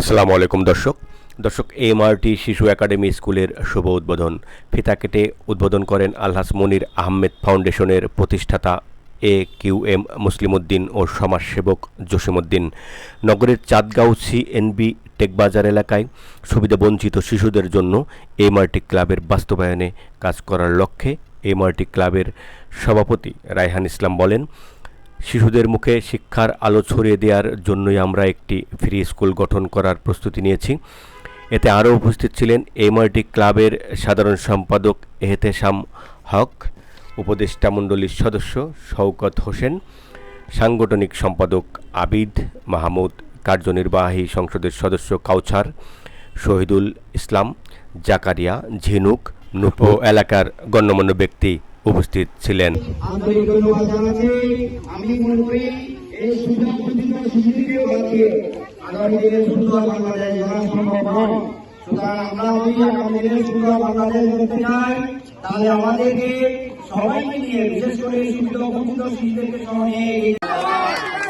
আসসালামু আলাইকুম, দর্শক। দর্শক এমআরটি শিশু একাডেমি স্কুলের শুভ উদ্বোধন। ফিতা কেটে উদ্বোধন করেন আলহাস মনির আহমেদ ফাউন্ডেশনের প্রতিষ্ঠাতা এ কিউ এম মুসলিমউদ্দিন ও সমাজসেবক জসিমউদ্দিন নগরের চাঁদগাঁও সিএনবি টেকবাজার এলাকায় সুবিধাবঞ্চিত শিশুদের জন্য এমআরটি ক্লাবের বাস্তবায়নে কাজ করার লক্ষ্যে এমআরটি ক্লাবের সভাপতি রায়হান ইসলাম বলেন শিশুদের মুখে শিক্ষার আলো ছড়িয়ে দেওয়ার জন্যই আমরা একটি ফ্রি স্কুল গঠন করার প্রস্তুতি নিয়েছি। এতে আরও উপস্থিত ছিলেন এমআরটি ক্লাবের সাধারণ সম্পাদক এহতেশাম হক, উপদেষ্টা মণ্ডলীর সদস্য শওকত হোসেন, সাংগঠনিক সম্পাদক আবিদ মাহমুদ, কার্যনির্বাহী সংসদের সদস্য কাউছার, শহীদুল ইসলাম, জাকারিয়া, ঝিনুক নুপো এলাকার গণ্যমান্য ব্যক্তি উপস্থিত ছিলেন মনে তাহলে আমাদেরকে সবাইকে বিশেষ করে সুবিধা শিশুদেরকে সহ নিয়ে